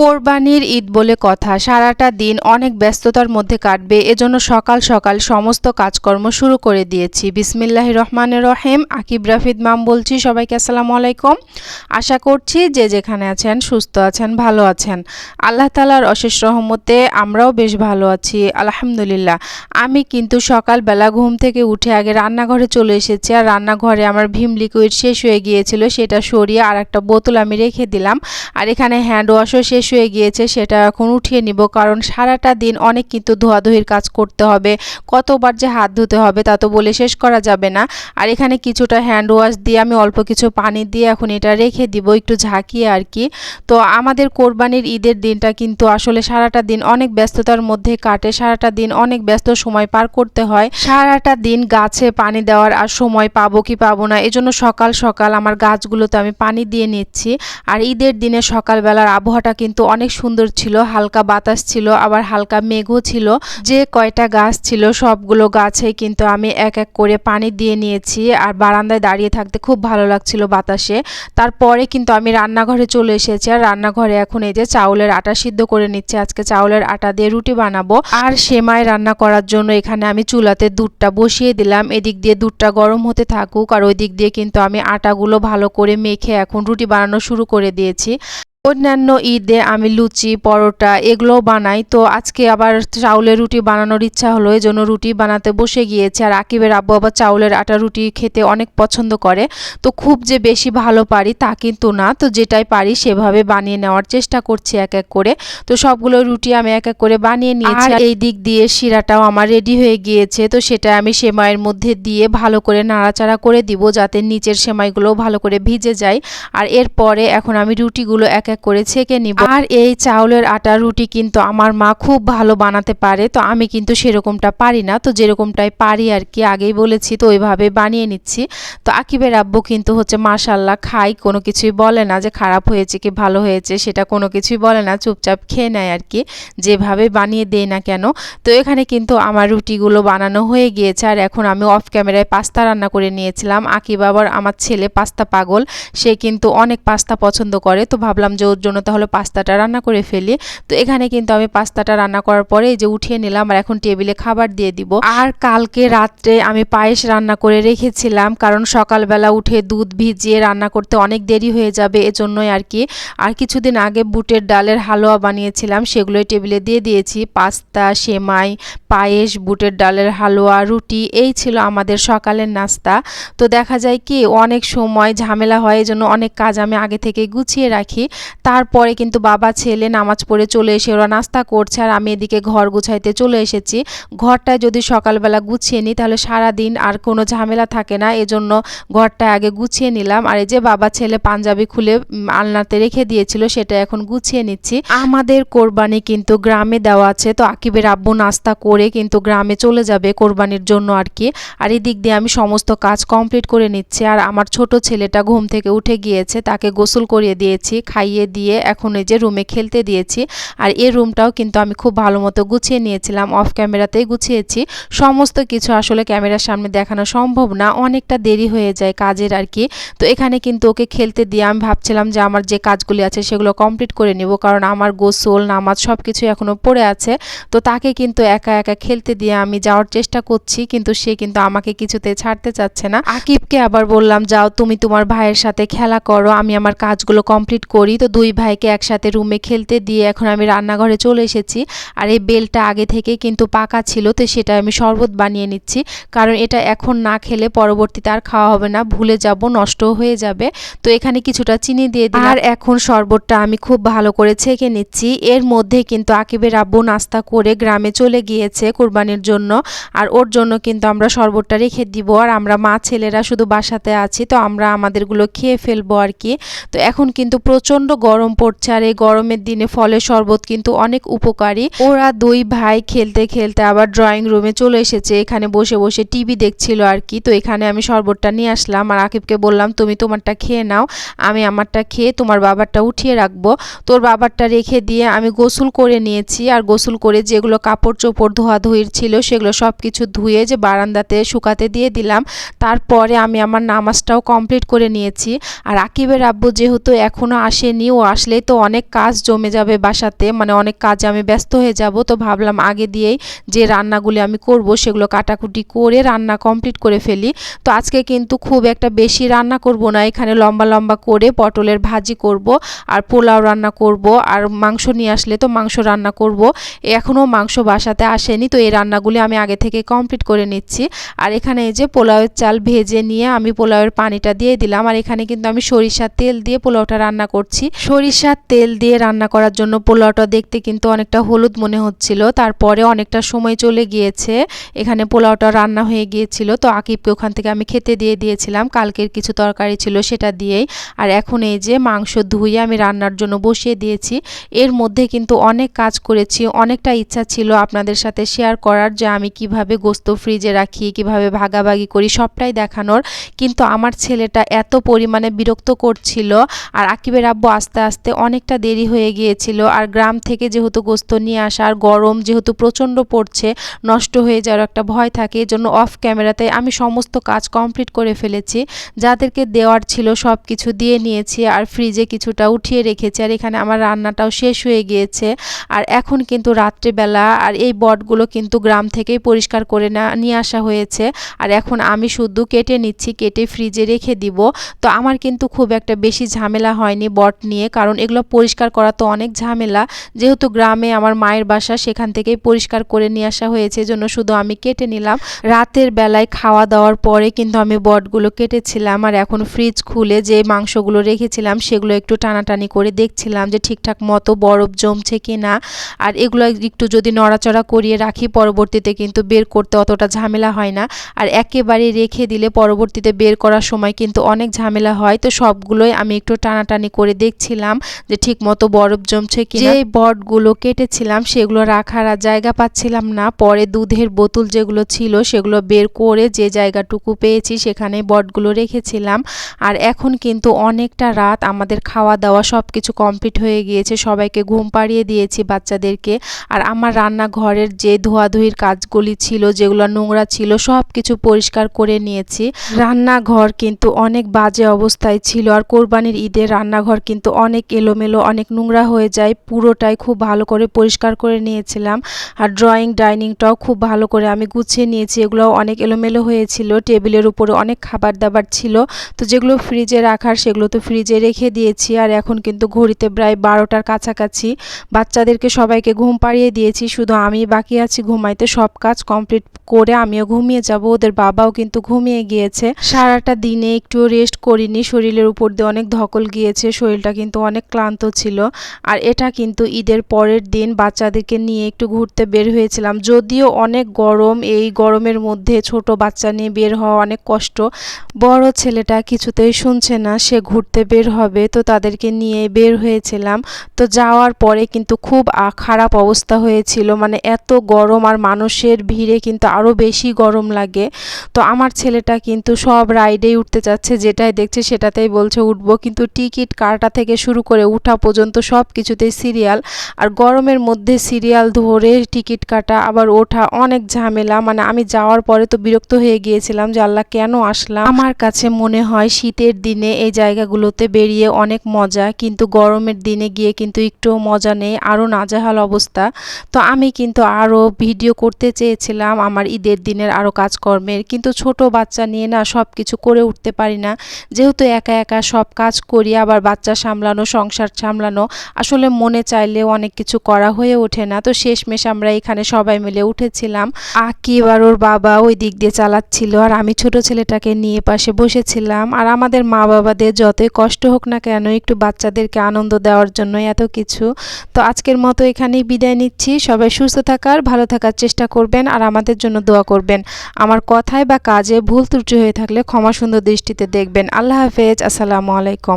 কোরবানির ঈদ বলে কথা। সারাটা দিন অনেক ব্যস্ততার মধ্যে কাটবে, এজন্য সকাল সকাল সমস্ত কাজকর্ম শুরু করে দিয়েছি। বিসমিল্লাহ রহমানের রহেম, আকিব রাফিদ মাম বলছি, সবাইকে আসসালামু আলাইকুম। আশা করছি যে যেখানে আছেন সুস্থ আছেন, ভালো আছেন। আল্লাহ তালার অশেষ রহমতে আমরাও বেশ ভালো আছি, আলহামদুলিল্লাহ। আমি কিন্তু সকালবেলা ঘুম থেকে উঠে আগে রান্নাঘরে চলে এসেছি, আর রান্নাঘরে আমার ভীম লিকুইড শেষ হয়ে গিয়েছিল, সেটা সরিয়ে আর একটা বোতল আমি রেখে দিলাম। আর এখানে হ্যান্ড ওয়াশও শেষ হয়ে গিয়েছে, সেটা এখন উঠিয়ে নিব। কারণ সারাটা দিন অনেক কিন্তু ধোয়াধুয়ির কাজ করতে হবে। কতবার যে হাত ধুতে হবে তা তো বলে শেষ করা যাবে না। আর এখানে কিছুটা হ্যান্ড ওয়াশ দিয়ে আমি অল্প কিছু পানি দিয়ে এখন এটা রেখে দিব, একটু ঝাঁকিয়ে আর কি। তো আমাদের কোরবানির ঈদের দিনটা কিন্তু আসলে সারাটা দিন অনেক ব্যস্ততার মধ্যে কাটে। সারাটা দিন অনেক ব্যস্ত সময় পার করতে হয়। সারাটা দিন গাছে পানি দেওয়ার আর সময় পাবো কি পাবো না, এজন্য সকাল সকাল আমার গাছগুলোতে আমি পানি দিয়ে নিচ্ছি। আর ঈদের দিনে সকালবেলার আবহাওয়াটা কিন্তু অনেক সুন্দর ছিল, হালকা বাতাস ছিল, আবার হালকা মেঘও ছিল। যে কয়টা গাছ ছিল সবগুলো গাছে কিন্তু আমি এক এক করে পানি দিয়ে নিয়েছি আর বারান্দায় দাঁড়িয়ে থাকতে খুব ভালো লাগছিল বাতাসে। তারপরে কিন্তু আমি রান্নাঘরে চলে এসেছি আর রান্নাঘরে এখন এই যে চাউলের আটা সিদ্ধ করে নিচ্ছি, আজকে চাউলের আটা দিয়ে রুটি বানাবো। আর সেমাই রান্না করার জন্য এখানে আমি চুলাতে দুধটা বসিয়ে দিলাম। এদিক দিয়ে দুধটা গরম হতে থাকুক আর ওই দিক দিয়ে কিন্তু আমি আটাগুলো ভালো করে মেখে এখন রুটি বানানো শুরু করে দিয়েছি। অন্যান্য ঈদে আমি লুচি পরোটা এগুলোও বানাই। তো আজকে আবার চাউলের রুটি বানানোর ইচ্ছা হলো এই জন্য রুটি বানাতে বসে গিয়েছে। আর আকিবের আব্বু আবার চাউলের আটা রুটি খেতে অনেক পছন্দ করে। তো খুব যে বেশি ভালো পারি তা কিন্তু না। তো যেটাই পারি সেভাবে বানিয়ে নেওয়ার চেষ্টা করছি এক এক করে। তো সবগুলো রুটি আমি এক এক করে বানিয়ে নিয়েছি। আর এই দিক দিয়ে শিরাটাও আমার রেডি হয়ে গিয়েছে। তো সেটা আমি সেমাইয়ের মধ্যে দিয়ে ভালো করে নাড়াচাড়া করে দিব যাতে নিচের সেমাইগুলো ভালো করে ভিজে যায়। আর এরপরে এখন আমি রুটিগুলো এক এক করে ছেঁকে নিব। আর এই চাউলের আটা, রুটি কিন্তু আমার মা খুব ভালো বানাতে পারে, তো আমি কিন্তু সেরকমটা পারি না। তো যেরকমটাই পারি আর কি, আগেই বলেছি, তো ওইভাবে বানিয়ে নিচ্ছি। তো আকিবের আব্বু কিন্তু হচ্ছে মাশাল্লাহ খাই কোনো কিছুই বলে না যে খারাপ হয়েছে কি ভালো হয়েছে, সেটা কোনো কিছুই বলে না, চুপচাপ খেয়ে নেয় আর কি, যেভাবে বানিয়ে দেয় না কেন। তো এখানে কিন্তু আমার রুটিগুলো বানানো হয়ে গিয়েছে, আর এখন আমি অফ ক্যামেরায় পাস্তা রান্না করে নিয়েছিলাম। আকিব আবার আমার ছেলে পাস্তা পাগল, সে কিন্তু অনেক পাস্তা পছন্দ করে, তো ভাবলাম যে ওর জন্য তাহলে পাস্তাটা রান্না করে ফেলি। তো এখানে কিন্তু আমি পাস্তাটা রান্না করার পরে যে উঠিয়ে নিলাম আর এখন টেবিলে খাবার দিয়ে দিব। আর কালকে রাত্রে আমি পায়েস রান্না করে রেখেছিলাম কারণ সকালবেলা উঠে দুধ ভিজিয়ে রান্না করতে অনেক দেরি হয়ে যাবে এজন্যই আর কি। আর কিছুদিন আগে বুটের ডালের হালুয়া বানিয়েছিলাম, সেগুলোই টেবিলে দিয়ে দিয়েছি। পাস্তা, সেমাই, পায়েস, বুটের ডালের হালুয়া, রুটি, এই ছিল আমাদের সকালের নাস্তা। তো দেখা যায় কি অনেক সময় ঝামেলা হয়, এজন্য অনেক কাজ আমি আগে থেকে গুছিয়ে রাখি। তারপরে কিন্তু বাবা, ছেলে নামাজ পড়ে চলে এসে ওরা নাস্তা করছে আর আমি এদিকে ঘর গুছাইতে চলে এসেছি। ঘরটায় যদি সকালবেলা গুছিয়ে নিই তাহলে সারা দিন আর কোনো ঝামেলা থাকে না। এজন্য ঘরটা আগে গুছিয়ে নিলাম। আর এই যে বাবা, ছেলে পাঞ্জাবি খুলে আলনাতে রেখে দিয়েছিল সেটা এখন গুছিয়ে নিচ্ছি। আমাদের কোরবানি কিন্তু গ্রামে দেওয়া আছে। তো আকিবের আব্বু নাস্তা করে কিন্তু গ্রামে চলে যাবে কোরবানির জন্য আর কি। আর এই দিক দিয়ে আমি সমস্ত কাজ কমপ্লিট করে নিচ্ছি। আর আমার ছোট ছেলেটা ঘুম থেকে উঠে গিয়েছে, তাকে গোসল করিয়ে দিয়েছি, খাইয়ে দিয়ে এখন এই যে রুমে খেলতে দিয়েছি। আর এই রুমটাও কিন্তু আমি খুব ভালো মতো গুছিয়ে নিয়েছিলাম অফ ক্যামেরাতেই গুছিয়েছি। সমস্ত কিছু আসলে ক্যামেরার সামনে দেখানো সম্ভব না, অনেকটা দেরি হয়ে যায় কাজের আর কি। তো এখানে কিন্তু ওকে খেলতে দিয়ে আমি ভাবছিলাম যে আমার যে কাজগুলি আছে সেগুলো কমপ্লিট করে নিব, কারণ আমার গোসল, নামাজ সব কিছু এখনও পড়ে আছে। তো তাকে কিন্তু একা একা খেলতে দিয়ে আমি যাওয়ার চেষ্টা করছি, কিন্তু সে কিন্তু আমাকে কিছুতে ছাড়তে চাচ্ছে না। আকিবকে আবার বললাম, যাও, তুমি তোমার ভাইয়ের সাথে খেলা করো, আমি আমার কাজগুলো কমপ্লিট করি। তো দুই ভাইকে একসাথে রুমে খেলতে দিয়ে এখন আমি রান্নাঘরে চলে এসেছি। আর এই বেলটা আগে থেকে কিন্তু পাকা ছিল, তো সেটা আমি শরবত বানিয়ে নিচ্ছি। কারণ এটা এখন না খেলে পরবর্তীতে আর খাওয়া হবে না, ভুলে যাব নষ্ট হয়ে যাবে। তো এখানে কিছুটা চিনি দিয়ে দিই আর এখন শরবতটা আমি খুব ভালো করে ছেঁকে নিচ্ছি। এর মধ্যে কিন্তু আকিবের আব্বু নাস্তা করে গ্রামে চলে গিয়েছে কোরবানির জন্য। আর ওর জন্য কিন্তু আমরা শরবতটা রেখে দিব। আর আমরা মা ছেলেরা শুধু বাসাতে আছি, তো আমরা আমাদেরগুলো খেয়ে ফেলব আর কি। তো এখন কিন্তু প্রচণ্ড গরম পড়ছে আর এই গরমের দিনে ফলের শরবত কিন্তু অনেক উপকারী। ওরা দুই ভাই খেলতে খেলতে আবার ড্রয়িং রুমে চলে এসেছে। এখানে বসে বসে টিভি দেখছিল আর কি। তো এখানে আমি শরবতটা নিয়ে আসলাম আর আকিবকে বললাম, তুমি তোমারটা খেয়ে নাও। আমি আমারটা খেয়ে তোমার বাবারটা উঠিয়ে রাখব। তোর বাবারটা রেখে দিয়ে আমি গোসল করে নিয়েছি। আর গোসল করে যেগুলো কাপড় চোপড় ধোয়াধুয়ির ছিল সেগুলো সব কিছু ধুয়ে যে বারান্দাতে শুকাতে দিয়ে দিলাম। তারপরে আমি আমার নামাজটাও কমপ্লিট করে নিয়েছি। আর আকিবের আব্বু যেহেতু এখনও আসেনি আসেনি ও আসলেই তো অনেক কাজ জমে যাবে বাসাতে মানে অনেক কাজে আমি ব্যস্ত হয়ে যাব, তো ভাবলাম আগে দিয়েই যে রান্নাগুলি আমি করব সেগুলো কাটাকুটি করে রান্না কমপ্লিট করে ফেলি। তো আজকে কিন্তু খুব একটা বেশি রান্না করব না, এখানে লম্বা লম্বা করে পটলের ভাজি করব আর পোলাও রান্না করব আর মাংস নিয়ে আসলে তো মাংস রান্না করব, এখনও মাংস বাসাতে আসেনি, তো এই রান্নাগুলি আমি আগে থেকে কমপ্লিট করে নিচ্ছি। আর এখানে এই যে পোলাওয়ের চাল ভেজে নিয়ে আমি পোলাওয়ের পানিটা দিয়ে দিলাম, আর এখানে কিন্তু আমি সরিষার তেল দিয়ে পোলাওটা রান্না করছি। সরিষার তেল দিয়ে রান্না করার জন্য পোলাওটা দেখতে কিন্তু অনেকটা হলুদ মনে হচ্ছিল। তারপরে অনেকটা সময় চলে গিয়েছে। এখানে পোলাওটা রান্না হয়ে গিয়েছিল। তো আকিবকে ওখান থেকে আমি খেতে দিয়ে দিয়েছিলাম। কালকের কিছু তরকারি ছিল সেটা দিয়েই। আর এখন এই যে মাংস ধুয়ে আমি রান্নার জন্য বসিয়ে দিয়েছি। এর মধ্যে কিন্তু অনেক কাজ করেছি। অনেকটা ইচ্ছা ছিল আপনাদের সাথে শেয়ার করার যে আমি কীভাবে গোস্ত ফ্রিজে রাখি, কীভাবে ভাগাভাগি করি, সবটাই দেখানোর। কিন্তু আমার ছেলেটা এত পরিমাণে বিরক্ত করছিল। আর আকিবের আব্বু আস্তে আস্তে অনেকটা দেরি হয়ে গিয়েছিল। আর গ্রাম থেকে যেহেতু গোস্ত নিয়ে আসা আর গরম যেহেতু প্রচণ্ড পড়ছে, নষ্ট হয়ে যাওয়ার একটা ভয় থাকে, এজন্য অফ ক্যামেরাতে আমি সমস্ত কাজ কমপ্লিট করে ফেলেছি। যাদেরকে দেওয়ার ছিল সব কিছু দিয়ে নিয়েছি আর ফ্রিজে কিছুটা উঠিয়ে রেখেছি আর এখানে আমার রান্নাটাও শেষ হয়ে গিয়েছে। আর এখন কিন্তু রাত্রিবেলা আর এই বটগুলো কিন্তু গ্রাম থেকেই পরিষ্কার করে না, নিয়ে আসা হয়েছে। আর এখন আমি শুধু কেটে নিচ্ছি, কেটে ফ্রিজে রেখে দিব। তো আমার কিন্তু খুব একটা বেশি ঝামেলা হয়নি বট নিয়ে, কারণ এগুলো পরিষ্কার করা তো অনেক ঝামেলা। যেহেতু গ্রামে আমার মায়ের বাসা, সেখান থেকেই পরিষ্কার করে নিয়ে আসা হয়েছে জন্য শুধু আমি কেটে নিলাম। রাতের বেলায় খাওয়া দাওয়ার পরে কিন্তু আমি বটগুলো কেটেছিলাম, আর এখন ফ্রিজ খুলে যে মাংসগুলো রেখেছিলাম, সেগুলো একটু টানাটানি করে দেখছিলাম যে ঠিকঠাক মতো বরফ জমছে কি না আর এগুলো একটু যদি নড়াচড়া করিয়ে রাখি, পরবর্তীতে কিন্তু বের করতে অতটা ঝামেলা হয় না। আর একেবারে রেখে দিলে পরবর্তীতে বের করার সময় কিন্তু অনেক ঝামেলা হয়, তো সবগুলোই আমি একটু টানাটানি করে দেখছিলাম যে ঠিক মতো বরফ জমছে কি যে বটগুলো কেটেছিলাম সেগুলো রাখার আর জায়গা পাচ্ছিলাম না। পরে দুধের বোতল যেগুলো ছিল সেগুলো বের করে যে জায়গাটুকু পেয়েছি সেখানে বটগুলো রেখেছিলাম। আর এখন কিন্তু অনেকটা রাত, আমাদের খাওয়া দাওয়া সব কিছু কমপ্লিট হয়ে গিয়েছে। সবাইকে ঘুম পাড়িয়ে দিয়েছি বাচ্চাদেরকে। আর আমার রান্নাঘরের যে ধোয়াধুয়ির কাজগুলি ছিল, যেগুলো নোংরা ছিল সব কিছু পরিষ্কার করে নিয়েছি। রান্নাঘর কিন্তু অনেক বাজে অবস্থায় ছিল। আর কোরবানির ঈদের রান্নাঘর কিন্তু অনেক এলোমেলো, অনেক নোংরা হয়ে যায়। পুরোটাই খুব ভালো করে পরিষ্কার করে নিয়েছিলাম। আর ড্রয়িং ডাইনিংটাও খুব ভালো করে আমি গুছিয়ে নিয়েছি। এগুলোও অনেক এলোমেলো হয়েছিল। টেবিলের উপরে অনেক খাবার দাবার ছিল। তো যেগুলো ফ্রিজে রাখার, সেগুলো তো ফ্রিজে রেখে দিয়েছি। আর এখন কিন্তু ঘড়িতে প্রায় বারোটার কাছাকাছি। বাচ্চাদেরকে সবাইকে ঘুম পাড়িয়ে দিয়েছি। শুধু আমি বাকি আছি ঘুমাইতে। সব কাজ কমপ্লিট করে আমিও ঘুমিয়ে যাব। ওদের বাবাও কিন্তু ঘুমিয়ে গিয়েছে। সারাটা দিনে একটু রেস্ট করিনি। শরীরের উপর দিয়ে অনেক ধকল গিয়েছে। শরীরটা কিন্তু অনেক ক্লান্ত ছিল। আর এটা কিন্তু ঈদের পরের দিন বাচ্চাদেরকে নিয়ে একটু ঘুরতে বের হয়েছিলাম। যদিও অনেক গরম, এই গরমের মধ্যে ছোট বাচ্চা নিয়ে বের হওয়া অনেক কষ্ট। বড় ছেলেটা কিছুতেই শুনছে না, সে ঘুরতে বের হবে, তো তাদেরকে নিয়ে বের হয়েছিলাম। তো যাওয়ার পরে কিন্তু খুব খারাপ অবস্থা হয়েছিল। মানে এত গরম আর মানুষের ভিড়ে কিন্তু আরও বেশি গরম লাগে। তো আমার ছেলেটা কিন্তু সব রাইডেই উঠতে চাচ্ছে, যেটাই দেখছে সেটাতেই বলছে, উঠবো। কিন্তু টিকিট কাটা থেকে শুরু করে উঠা পর্যন্ত সব কিছুতেই সিরিয়াল। আর গরমের মধ্যে সিরিয়াল ধরে টিকিট কাটা, আবার ওঠা অনেক ঝামেলা। মানে আমি যাওয়ার পরে তো বিরক্ত হয়ে গিয়েছিলাম যে আল্লাহ কেন আসলাম? আমার কাছে মনে হয় শীতের দিনে এই জায়গাগুলোতে বেরিয়ে অনেক মজা, কিন্তু গরমের দিনে গিয়ে কিন্তু একটু মজা নেই আরও নাজাহাল অবস্থা। তো আমি কিন্তু আরও ভিডিও করতে চেয়েছিলাম আমার ঈদের দিনের আরও কাজকর্মের, কিন্তু ছোট বাচ্চা নিয়ে না সব কিছু করে উঠতে পারি না। যেহেতু একা একা সব কাজ করি, আবার বাচ্চা সামলানো, সংসার সামলানো, আসলে মনে চাইলে অনেক কিছু করা হয়ে ওঠে না। তো শেষমেশ আমরা এখানে সবাই মিলে উঠেছিলাম। আকিব আর ওর বাবা ওই দিক দিয়ে চালাচ্ছিল আর আমি ছোট ছেলেটাকে নিয়ে পাশে বসেছিলাম। আর আমাদের মা বাবাদের যতই কষ্ট হোক না কেন একটু বাচ্চাদেরকে আনন্দ দেওয়ার জন্য এত কিছু। তো আজকের মতো এখানেই বিদায় নিচ্ছি। সবাই সুস্থ থাকার, ভালো থাকার চেষ্টা করবেন আর আমাদের জন্য দোয়া করবেন। আমার কথায় বা কাজে ভুল ত্রুটি হয়ে থাকলে ক্ষমা সুন্দর দৃষ্টিতে দেখবেন। আল্লাহ হাফেজ। আসসালামু আলাইকুম।